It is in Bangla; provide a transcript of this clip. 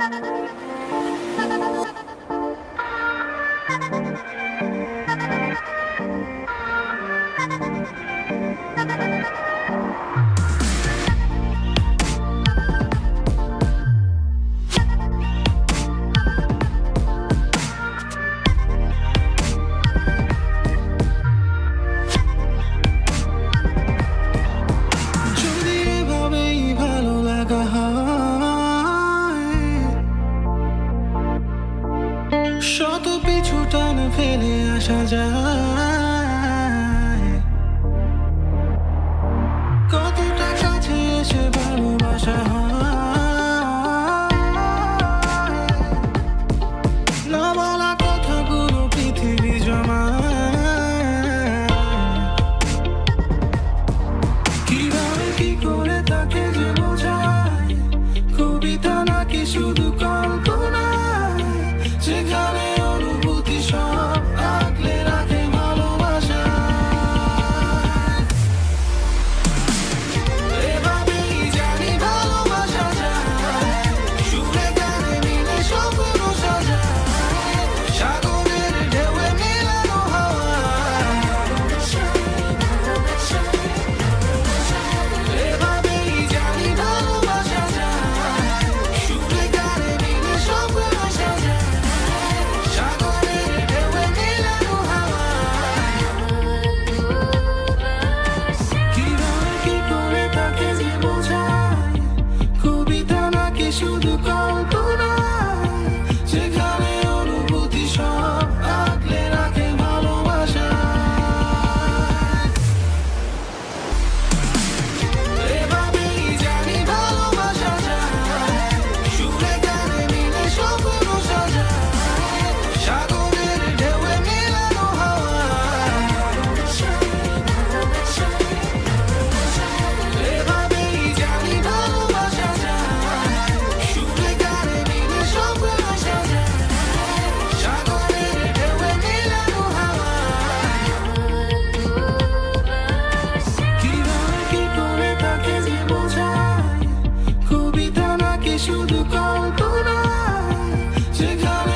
Thank you. শত পিছু টান ফেলে আসা যায়। কতটা কাছে এসে ভালোবাসা না পৃথিবী জমা কি করে তাকে যে কবিতা শুধু কল্পনা শুধু কল্প কল্পনা যেখানে